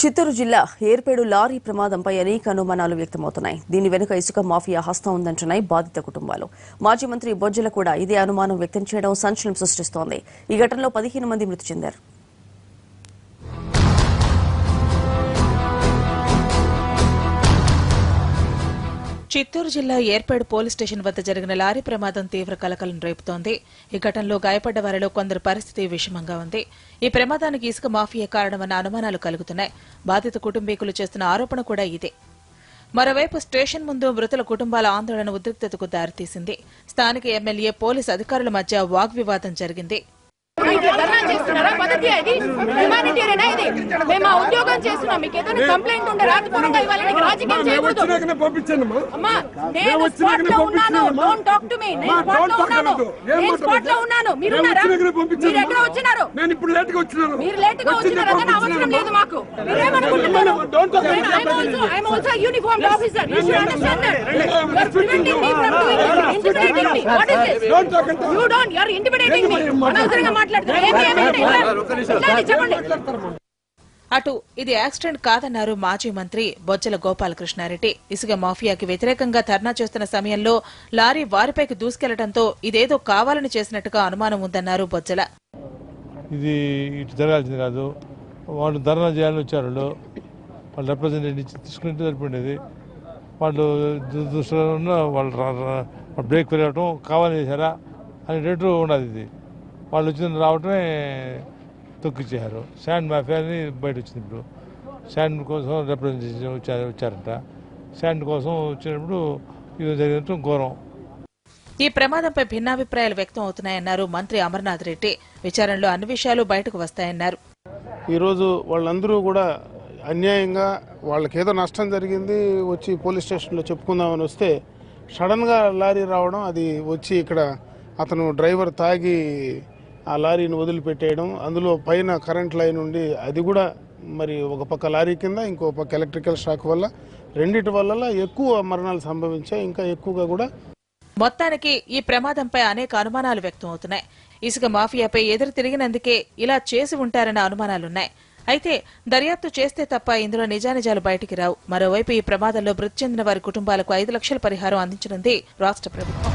చిత్తూరు జిల్లా ఏర్పేడు లారీ ప్రమాదంపై అనేక అనుమానాలు వ్యక్తమవుతున్నాయి. దీని వెనుక ఇసుక మాఫియా హస్తం ఉందంటున్నాయి బాధిత కుటుంబాలు. మాజీ మంత్రి బొజ్జల కూడా ఇదే అనుమానం వ్యక్తం చేయడం సంచలనం సృష్టిస్తోంది. ఈ ఘటనలో పదిహేను మంది మృతి చెందారు. చిత్తూరు జిల్లా ఏర్పేడు పోలీస్ స్టేషన్ వద్ద జరిగిన లారీ ప్రమాదం తీవ్ర కలకలం రేపుతోంది. ఈ ఘటనలో గాయపడ్డ వారిలో కొందరు పరిస్థితి విషమంగా ఉంది. ఈ ప్రమాదానికి ఇసుక మాఫియా కారణమన్న అనుమానాలు కలుగుతున్నాయి. బాధిత కుటుంబీకులు చేస్తున్న ఆరోపణ కూడా ఇదే. మరోవైపు స్టేషన్ ముందు మృతుల కుటుంబాల ఆందోళన ఉద్రిక్తతకు దారితీసింది. స్థానిక ఎమ్మెల్యే పోలీస్ అధికారుల మధ్య వాగ్వివాదం జరిగింది. ఇట్లా ధర్నా చేస్తున్నారా? పద్ధతి అది? హ్యుమానిటేరియనా ఇది? మేము ఆ ఉద్యోగం చేస్తున్నాం. మీకు ఏదైనా కంప్లైంట్ ఉంటే రాజపూర్వకంగా ఇవ్వాలి. నీకు రాజకీయం చేయకూడదు. అమ్మా. నేను స్పాట్లో ఉన్నాను. డోంట్ టాక్ టు మీ నేను స్పాట్లో ఉన్నాను. నేను స్పాట్లో ఉన్నాను. మీరు ఉన్నారా? మీరు ఎక్కడ వచ్చినారు? నేను ఇప్పుడు లేట్గా వచ్చినాను. మీరు లేట్గా వచ్చినారు అదని అవసరం లేదు మాకు. మీరేమనుకుంటున్నారు Don't talk నేను I'm also I'm also a uniformed officer. Doing it. Intimidating me. What is this? Don't talk and talk. You don't. You are intimidating me. అనవసరంగా మాట్లాడుతున్నారు ఏమి ఏమి ఏంటి? ఇట్లాంటి చెప్పండి అటు ఇది యాక్సిడెంట్ కాదన్నారు మాజీ మంత్రి బొజ్జల గోపాలకృష్ణారెడ్డి ఇసుక మాఫియాకి వ్యతిరేకంగా ధర్నా చేస్తున్న సమయంలో లారీ వారిపైకి దూసుకెళ్ళడంతో ఇదేదో కావాలని చేసినట్టుగా అనుమానం ఉందన్నారు బొజ్జల ఇది ఇటు జరగాల్సింది కాదు వాళ్ళు ధర్నా చేయాలని వచ్చారు వాళ్ళు వాళ్ళు రిప్రజెంటేటివ్ తీసుకుంటే సరిపోయింది వాళ్ళు దు- దృష్టిలో ఉన్న వాళ్ళు రా- రా- వాళ్ళు బ్రేక్ పెరగటం కావాలని చేశారా అని రేటు ఉన్నది ఇది. వాళ్ళు వచ్చిన రావటమే తొక్కిచ్చారు శాండ్ మాఫియా అని బయట వచ్చింది ఇప్పుడు. శాండ్ కోసం రిప్రజెంటేషన్ వచ్చారు వచ్చారంట. శాండ్ కోసం వచ్చినప్పుడు ఇది జరిగినట్టు ఘోరం. ఈ ప్రమాదంపై భిన్నాభిప్రాయాలు వ్యక్తం అవుతున్నాయన్నారు మంత్రి అమర్నాథ్ రెడ్డి. విచారణలో అన్ని విషయాలు బయటకు వస్తాయన్నారు. ఈరోజు వాళ్ళందరూ కూడా అన్యాయంగా వాళ్ళకి ఏదో నష్టం జరిగింది వచ్చి పోలీస్ స్టేషన్లో చెప్పుకుందామని వస్తే సడన్గా లారీ రావడం అది వచ్చి ఇక్కడ అతను డ్రైవర్ తాగి ఆ లారీని వదిలిపెట్టేయడం అందులో పైన కరెంట్ లైన్ ఉండి అది కూడా మరి ఒక పక్క లారీ కింద ఇంకో పక్క ఎలక్ట్రికల్ షాక్ వల్ల. రెండిటి వల్ల ఎక్కువ మరణాలు సంభవించాయి ఇంకా ఎక్కువగా కూడా. మొత్తానికి ఈ ప్రమాదంపై అనేక అనుమానాలు వ్యక్తం అవుతున్నాయి ఇసుక మాఫియాపై ఎదురు తిరిగినందుకే ఇలా చేసి ఉంటారన్న అనుమానాలున్నాయి. అయితే దర్యాప్తు చేస్తే తప్ప ఇందులో నిజానిజాలు బయటికి రావు. మరోవైపు ఈ ప్రమాదంలో మృతి చెందిన వారి కుటుంబాలకు ఐదు లక్షల పరిహారం అందించనుంది రాష్ట్ర ప్రభుత్వం.